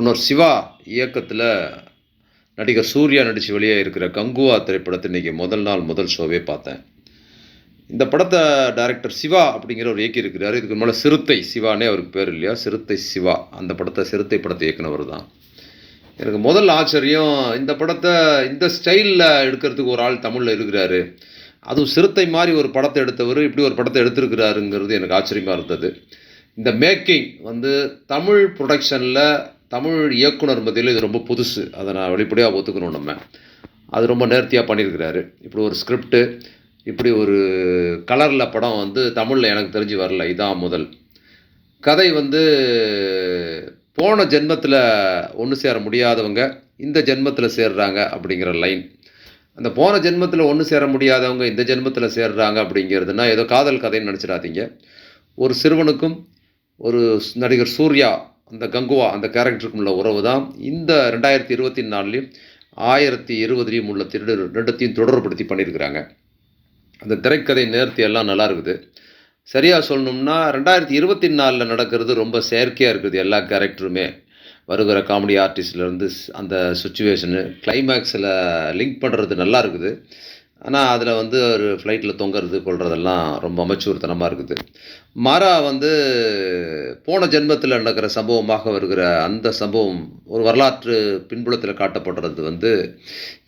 இயக்குனர் சிவா இயக்கத்தில் நடிகர் சூர்யா நடித்து வெளியே இருக்கிற கங்குவா திரைப்படத்தை இன்றைக்கி முதல் நாள் முதல் ஷோவே பார்த்தேன். இந்த படத்தை டைரக்டர் சிவா அப்படிங்கிற ஒரு இயக்கி இருக்கிறார் இதுக்கு முன்னால் சிறுத்தை சிவானே அவருக்கு பேர் இல்லையா? சிறுத்தை சிவா. அந்த படத்தை சிறுத்தை படத்தை இயக்குனவர் தான். எனக்கு முதல் ஆச்சரியம் இந்த படத்தை இந்த ஸ்டைலில் எடுக்கிறதுக்கு ஒரு ஆள் தமிழில் இருக்கிறாரு. அதுவும் சிறுத்தை மாதிரி ஒரு படத்தை எடுத்தவர் இப்படி ஒரு படத்தை எடுத்திருக்கிறாருங்கிறது எனக்கு ஆச்சரியமாக இருந்தது. இந்த மேக்கிங் வந்து தமிழ் ப்ரொடக்ஷனில் தமிழ் இயக்குனர் மத்தியில் இது ரொம்ப புதுசு. அதை நான் வெளிப்படையாக ஒத்துக்கணும் நம்ம. அது ரொம்ப நேர்த்தியாக பண்ணியிருக்கிறாரு. இப்படி ஒரு ஸ்கிரிப்டு இப்படி ஒரு கலரில் படம் வந்து தமிழில் எனக்கு தெரிஞ்சு வரல. இதான் முதல். கதை வந்து போன ஜென்மத்தில் ஒன்று சேர முடியாதவங்க இந்த ஜென்மத்தில் சேர்றாங்க அப்படிங்கிற லைன் அந்த போன ஜென்மத்தில் ஒன்று சேர முடியாதவங்க இந்த ஜென்மத்தில் சேர்றாங்க அப்படிங்கிறதுனா ஏதோ காதல் கதைன்னு நினச்சிடாதீங்க. ஒரு சிறுவனுக்கும் ஒரு நடிகர் சூர்யா அந்த கங்குவா அந்த கேரக்டருக்கும் உள்ள உறவு தான் இந்த ரெண்டாயிரத்தி இருபத்தி நாலுலேயும் ஆயிரத்தி இருபதுலேயும் உள்ள திரு ரெண்டத்தையும் தொடர்புபடுத்தி பண்ணியிருக்கிறாங்க. அந்த திரைக்கதை நேர்த்தி எல்லாம் நல்லா இருக்குது சரியாக சொல்லணும்னா ரெண்டாயிரத்தி இருபத்தி நாலில் நடக்கிறது ரொம்ப செயற்கையாக இருக்குது எல்லா கேரக்டருமே. வருகிற காமெடி ஆர்டிஸ்ட்லேருந்து அந்த சுச்சுவேஷனு கிளைமேக்ஸில் லிங்க் பண்ணுறது நல்லா இருக்குது ஆனால் அதில் வந்து ஒரு ஃப்ளைட்டில் தொங்குறது கொள்றதெல்லாம் ரொம்ப அமைச்சூர்த்தனமாக இருக்குது. மாறா வந்து போன ஜென்மத்தில் நடக்கிற சம்பவமாக வருகிற அந்த சம்பவம் ஒரு வரலாற்று பின்புலத்தில் காட்டப்படுறது வந்து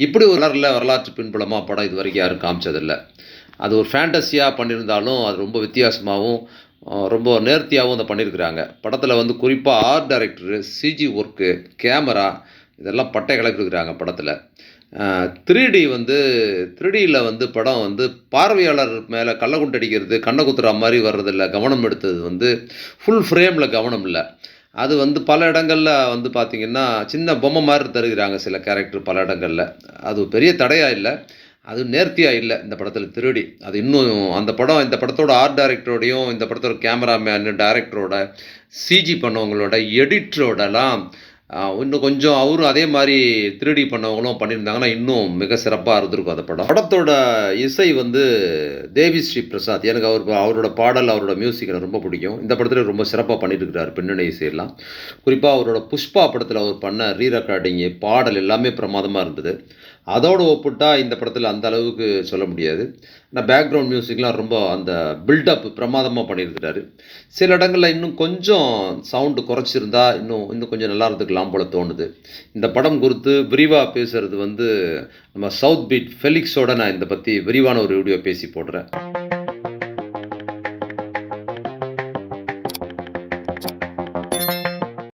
இப்படி ஒரு நல்ல வரலாற்று பின்புலமாக படம் இது வரைக்கும் யாரும் காமிச்சதில்லை. அது ஒரு ஃபேண்டஸியாக பண்ணியிருந்தாலும் அது ரொம்ப வித்தியாசமாகவும் ரொம்ப நேர்த்தியாகவும் அதை பண்ணியிருக்கிறாங்க. படத்தில் வந்து குறிப்பாக art director CG work camera இதெல்லாம் பட்டை கலக்கிருக்கிறாங்க படத்தில். த்ரீ டி வந்து த்ரீடியில் வந்து படம் வந்து பார்வையாளர் மேலே கள்ளக்குண்டு அடிக்கிறது கண்ணை குத்துற மாதிரி வர்றதில்ல கவனம் எடுத்தது வந்து ஃபுல் ஃப்ரேமில் கவனம் இல்லை. அது வந்து பல இடங்களில் வந்து பார்த்திங்கன்னா சின்ன பொம்மை மாதிரி தருகிறாங்க சில கேரக்டர் பல இடங்களில். அது பெரிய தடையாக இல்லை. அது நேர்த்தியாக இல்லை இந்த படத்தில் திருடி அது இன்னும் அந்த படம் இந்த படத்தோட ஆர்ட் டைரக்டரோடையும் இந்த படத்தோட கேமராமேன் டைரக்டரோட சிஜி பண்ணவங்களோட எடிட்டரோடலாம் இன்னும் கொஞ்சம் அவரும் அதே மாதிரி திருடி பண்ணவங்களும் பண்ணியிருந்தாங்கன்னா இன்னும் மிக சிறப்பாக இருந்திருக்கும் அந்த படம். படத்தோட இசை வந்து தேவி ஸ்ரீ பிரசாத். எனக்கு அவர் அவரோட பாடல் அவரோட மியூசிக் எனக்கு ரொம்ப பிடிக்கும். இந்த படத்தில் ரொம்ப சிறப்பாக பண்ணிட்டு இருக்கிறார் பின்னணி இசையெல்லாம் குறிப்பாக அவரோட புஷ்பா படத்தில் அவர் பண்ண ரீ ரெக்கார்டிங்கு பாடல் எல்லாமே பிரமாதமாக இருந்தது. அதோடு ஒப்பிட்டா இந்த படத்தில் அந்த அளவுக்கு சொல்ல முடியாது. ஆனால் பேக்ரவுண்ட் மியூசிக்லாம் ரொம்ப அந்த பில்டப் பிரமாதமாக பண்ணியிருக்கிறாரு சில இடங்களில் இன்னும் கொஞ்சம் சவுண்டு குறைச்சிருந்தா இன்னும் இன்னும் கொஞ்சம் நல்லா இருந்துக்கலாம் போல தோணுது. இந்த படம் குறித்து விரிவாக பேசுகிறது வந்து நம்ம சவுத் பீட் ஃபெலிக்ஸோட நான் இதை பற்றி விரிவான ஒரு வீடியோ பேசி போடுறேன்.